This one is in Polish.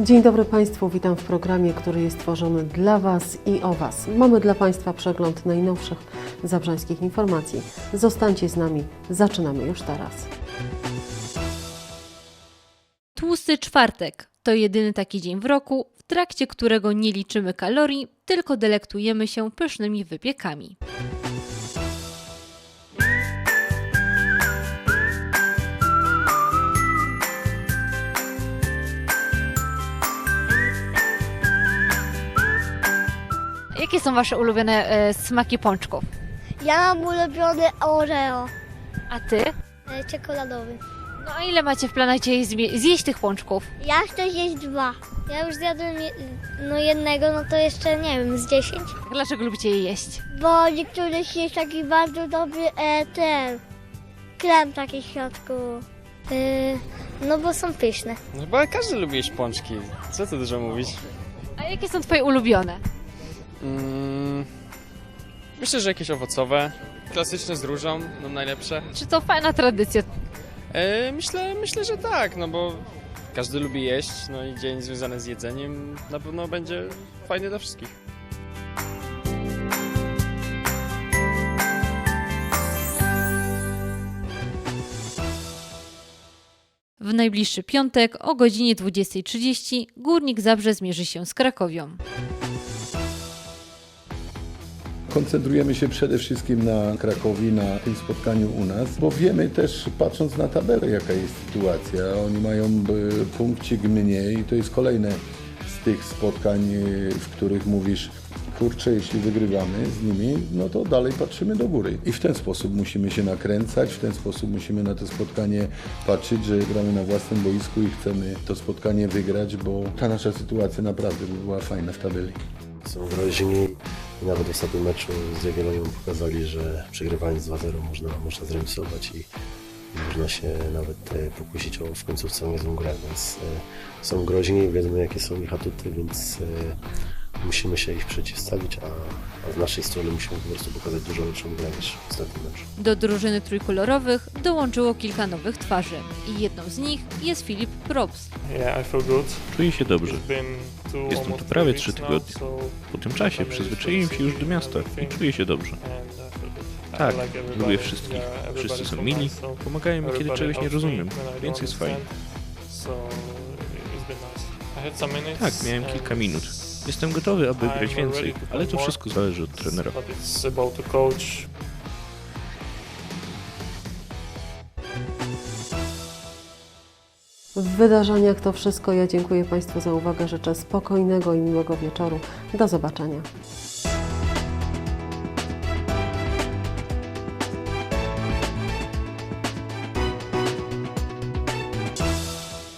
Dzień dobry Państwu, witam w programie, który jest tworzony dla Was i o Was. Mamy dla Państwa przegląd najnowszych zabrzańskich informacji. Zostańcie z nami, zaczynamy już teraz. Tłusty czwartek to jedyny taki dzień w roku, w trakcie którego nie liczymy kalorii, tylko delektujemy się pysznymi wypiekami. Jakie są Wasze ulubione e, smaki pączków? Ja mam ulubiony Oreo, A Ty? e, czekoladowy. No a ile macie w planie zje- zjeść tych pączków? Ja chcę zjeść dwa. Ja już zjadłem je, no jednego, no to jeszcze nie wiem, z dziesięć. Dlaczego lubicie je jeść? Bo niektórych jest taki bardzo dobry e, ten krem taki w środku. E, no bo są pyszne. No Chyba każdy lubi jeść pączki. Co tu dużo mówić? A jakie są Twoje ulubione? Mm, myślę, że jakieś owocowe. Klasyczne z różą, no najlepsze. Czy to fajna tradycja? E, myślę, myślę, że tak, no bo każdy lubi jeść, no i dzień związany z jedzeniem na pewno będzie fajny dla wszystkich. W najbliższy piątek o godzinie 20.30 Górnik Zabrze zmierzy się z Krakowią. Koncentrujemy się przede wszystkim na Krakowi, na tym spotkaniu u nas, bo wiemy też, patrząc na tabelę, jaka jest sytuacja. Oni mają e, punkcik mniej, to jest kolejne z tych spotkań, e, w których mówisz, kurczę, jeśli wygrywamy z nimi, no to dalej patrzymy do góry. I w ten sposób musimy się nakręcać, w ten sposób musimy na to spotkanie patrzeć, że gramy na własnym boisku i chcemy to spotkanie wygrać, bo ta nasza sytuacja naprawdę by była fajna w tabeli. Są groźni i nawet w ostatnim meczu z Jagiellonią pokazali, że przegrywając 2-0 można, można zremisować i można się nawet e, pokusić o w końcówce niezłą grę, więc e, są groźni, wiedzą jakie są ich atuty, więc e, musimy się ich przeciwstawić, a, a z naszej strony musimy po prostu pokazać dużo lepszą grę niż w ostatnim meczu. Do drużyny trójkolorowych dołączyło kilka nowych twarzy i jedną z nich jest Filip good. Czuję się dobrze. Jestem tu prawie trzy tygodnie. Po tym czasie przyzwyczaiłem się już do miasta i czuję się dobrze. I Tak, lubię wszystkich. Wszyscy są mili, pomagają mi, kiedy czegoś nie rozumiem, więc jest fajnie. Tak, miałem kilka minut. Jestem gotowy, aby grać więcej, ale to wszystko zależy od trenera. W wydarzeniach to wszystko. Ja dziękuję Państwu za uwagę. Życzę spokojnego i miłego wieczoru. Do zobaczenia.